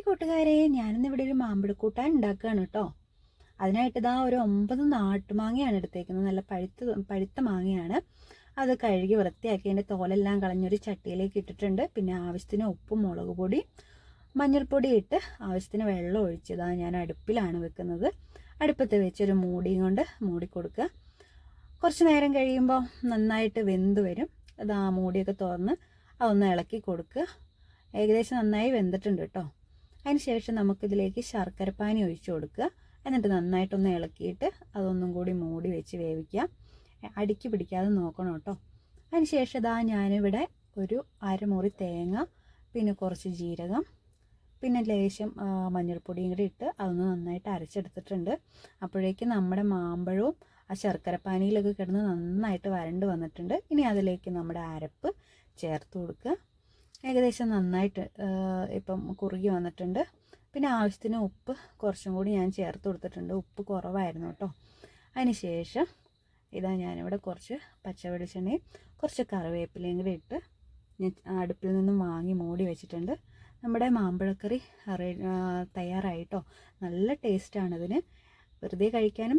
Hi കൂട്ടുകാരെ ഞാനിന്ന് ഇവിടെ ഒരു മാമ്പഴക്കൂട്ടാൻ ഉണ്ടാക്കുകയാണ് കേട്ടോ. അതിനായിട്ട് ഇതാ ഒരു ഒമ്പത് നാട്ടുമാങ്ങയാണ് എടുത്തേക്കുന്നത്. നല്ല പഴുത്ത പഴുത്ത മാങ്ങയാണ്. അത് കഴുകി വൃത്തിയാക്കി അതിന്റെ തോലെല്ലാം കളഞ്ഞൊരു ചട്ടിയിലേക്ക് ഇട്ടിട്ടുണ്ട്. പിന്നെ ആവശ്യത്തിന് ഉപ്പും മുളക് പൊടി മഞ്ഞൾപ്പൊടി ഇട്ട് ആവശ്യത്തിന് വെള്ളം ഒഴിച്ചതാ ഞാൻ അടുപ്പിലാണ് വെക്കുന്നത്. അടുപ്പത്ത് വെച്ചൊരു മൂടിയും കൊണ്ട് മൂടിക്കൊടുക്കുക കുറച്ച് നേരം കഴിയുമ്പോൾ നന്നായിട്ട് വെന്ത് വരും. അത് ആ മൂടിയൊക്കെ തുറന്ന് അതൊന്ന് ഇളക്കി കൊടുക്കുക. ഏകദേശം നന്നായി വെന്തിട്ടുണ്ട് കേട്ടോ. അതിന് ശേഷം നമുക്കിതിലേക്ക് ശർക്കരപ്പാനി ഒഴിച്ചു കൊടുക്കുക. എന്നിട്ട് നന്നായിട്ടൊന്ന് ഇളക്കിയിട്ട് അതൊന്നും കൂടി മൂടി വെച്ച് വേവിക്കുക. അടുക്കി പിടിക്കാതെ നോക്കണം കേട്ടോ. അതിന് ശേഷം ഇതാ ഞാനിവിടെ ഒരു അരമുറി തേങ്ങ പിന്നെ കുറച്ച് ജീരകം പിന്നെ ലേശം മഞ്ഞൾപ്പൊടിയും കൂടി ഇട്ട് അതൊന്ന് നന്നായിട്ട് അരച്ചെടുത്തിട്ടുണ്ട്. അപ്പോഴേക്കും നമ്മുടെ മാമ്പഴവും ആ ശർക്കരപ്പാനിയിലൊക്കെ കിടന്ന് നന്നായിട്ട് വരണ്ട് വന്നിട്ടുണ്ട്. ഇനി അതിലേക്ക് നമ്മുടെ അരപ്പ് ചേർത്ത് കൊടുക്കുക. ഏകദേശം നന്നായിട്ട് ഇപ്പം കുറുകി വന്നിട്ടുണ്ട്. പിന്നെ ആവശ്യത്തിന് ഉപ്പ് കുറച്ചും കൂടി ഞാൻ ചേർത്ത് കൊടുത്തിട്ടുണ്ട്. ഉപ്പ് കുറവായിരുന്നു കേട്ടോ. അതിന് ശേഷം ഇതാ ഞാനിവിടെ കുറച്ച് പച്ച വെളിച്ചെണ്ണയും കുറച്ച് കറിവേപ്പിലയും കൂടി ഇട്ട് ഞാൻ അടുപ്പിൽ നിന്നും വാങ്ങി മൂടി വെച്ചിട്ടുണ്ട്. നമ്മുടെ മാമ്പഴക്കറി തയ്യാറായിട്ടോ നല്ല ടേസ്റ്റാണ് ഇതിന് വെറുതെ കഴിക്കാനും